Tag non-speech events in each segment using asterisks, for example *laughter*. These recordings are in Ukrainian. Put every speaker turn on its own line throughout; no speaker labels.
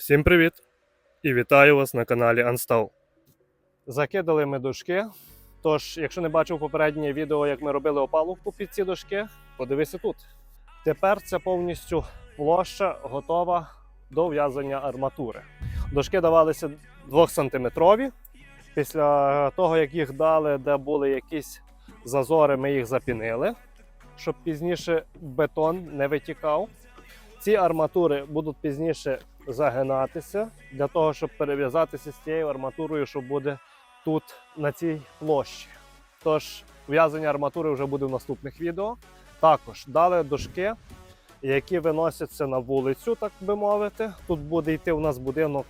Всім привіт! І вітаю вас на каналі Unstall. Закидали ми дошки. Тож, якщо не бачив попереднє відео, як ми робили опалубку під ці дошки, подивися тут. Тепер це повністю площа готова до в'язання арматури. Дошки давалися 2 сантиметрові. Після того, як їх дали, де були якісь зазори, ми їх запінили, щоб пізніше бетон не витікав. Ці арматури будуть пізніше загинатися для того, щоб перев'язатися з тією арматурою, що буде тут на цій площі. Тож в'язання арматури вже буде в наступних відео. Також дали дошки, які виносяться на вулицю, так би мовити. Тут буде йти у нас будинок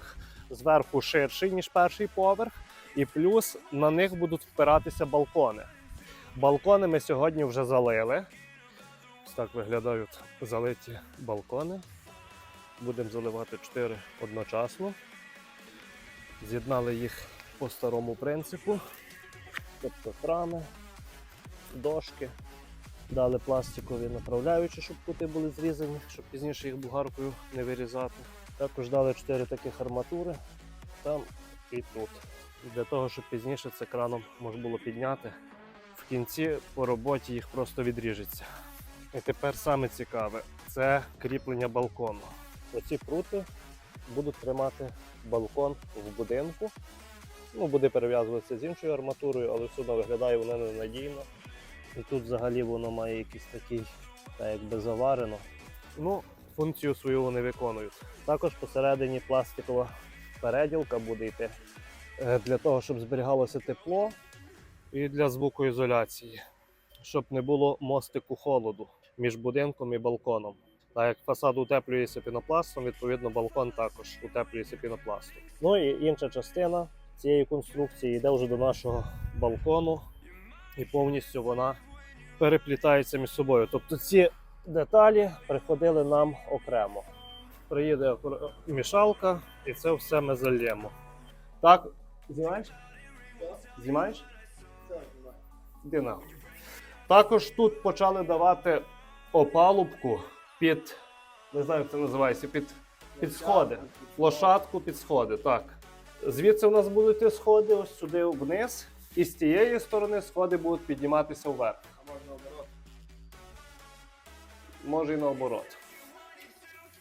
зверху ширший, ніж перший поверх, і плюс на них будуть впиратися балкони. Балкони ми сьогодні вже залили. Ось так виглядають залиті балкони. Будемо заливати 4 одночасно. З'єднали їх по старому принципу. Тобто крани, дошки. Дали пластикові направляючі, щоб кути були зрізані, щоб пізніше їх бугаркою не вирізати. Також дали 4 таких арматури там і тут. Для того, щоб пізніше це краном можна було підняти. В кінці по роботі їх просто відріжеться. І тепер саме цікаве це кріплення балкону. Оці прути будуть тримати балкон в будинку. Ну, буде перев'язуватися з іншою арматурою, але все одно виглядає воно ненадійно. І тут взагалі воно має якийсь такий, так якби заварено. Ну, функцію свою вони виконують. Також посередині пластикова переділка буде йти е, для того, щоб зберігалося тепло і для звукоізоляції, щоб не було мостику холоду між будинком і балконом. Так як фасад утеплюється пінопластом, відповідно балкон також утеплюється пінопластом. Ну і інша частина цієї конструкції йде вже до нашого балкону, і повністю вона переплітається між собою. Тобто ці деталі приходили нам окремо. Приїде мішалка, і це все ми зальємо. Так, знімаєш? Знімаєш? Іди нахуй. Також тут почали давати опалубку під, не знаю, як це називається, під, під сходи. Лошадку під сходи, так. Звідси у нас будуть йти сходи ось сюди вниз, і з тієї сторони сходи будуть підніматися вверх. Може і наоборот.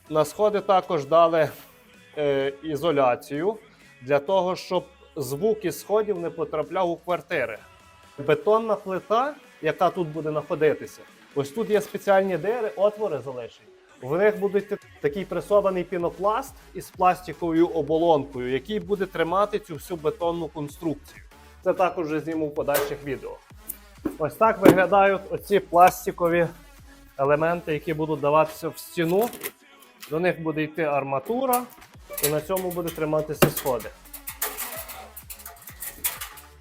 На сходи також дали е, ізоляцію для того, щоб звук із сходів не потрапляв у квартири. Бетонна плита, яка тут буде знаходитися, ось тут є спеціальні дири, отвори залишені. В них буде такий пресований пінопласт із пластиковою оболонкою, який буде тримати цю всю бетонну конструкцію. Це також зніму в подальших відео. Ось так виглядають оці пластикові елементи, які будуть даватися в стіну. До них буде йти арматура, і на цьому буде триматися сходи.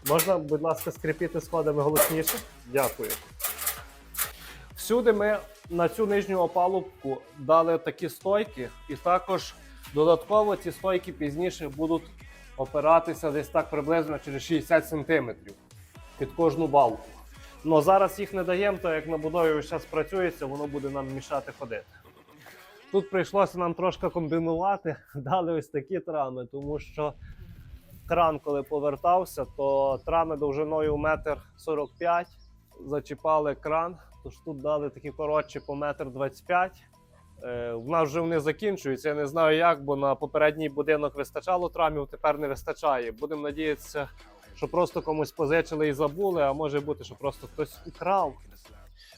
Можна, будь ласка, скріпити сходами голосніше? Дякую. Всюди ми на цю нижню опалубку дали такі стойки, і також додатково ці стойки пізніше будуть опиратися десь так приблизно через 60 см під кожну балку. Ну зараз їх не даємо, то як на будові зараз працюється, воно буде нам мішати ходити. Тут прийшлося нам трошки комбінувати, *laughs* дали ось такі трами, тому що кран, коли повертався, то трами довжиною метр 45 зачіпали кран. Тож тут дали такі коротші по метр 25. Е, в нас вже вони закінчуються. Я не знаю як, бо на попередній будинок вистачало трамів, тепер не вистачає. Будемо надіятися, що просто комусь позичили і забули, а може бути, що просто хтось украв.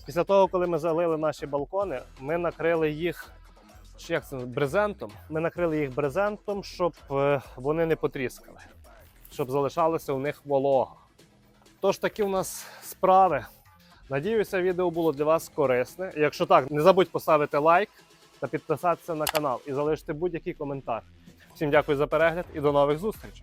Після того, коли ми залили наші балкони, ми накрили їх чи як це брезентом. Ми накрили їх брезентом, щоб е, вони не потріскали, щоб залишалося у них волога. Тож такі у нас справи. Надіюся, відео було для вас корисне. Якщо так, не забудь поставити лайк та підписатися на канал і залишити будь-який коментар. Всім дякую за перегляд і до нових зустрічей!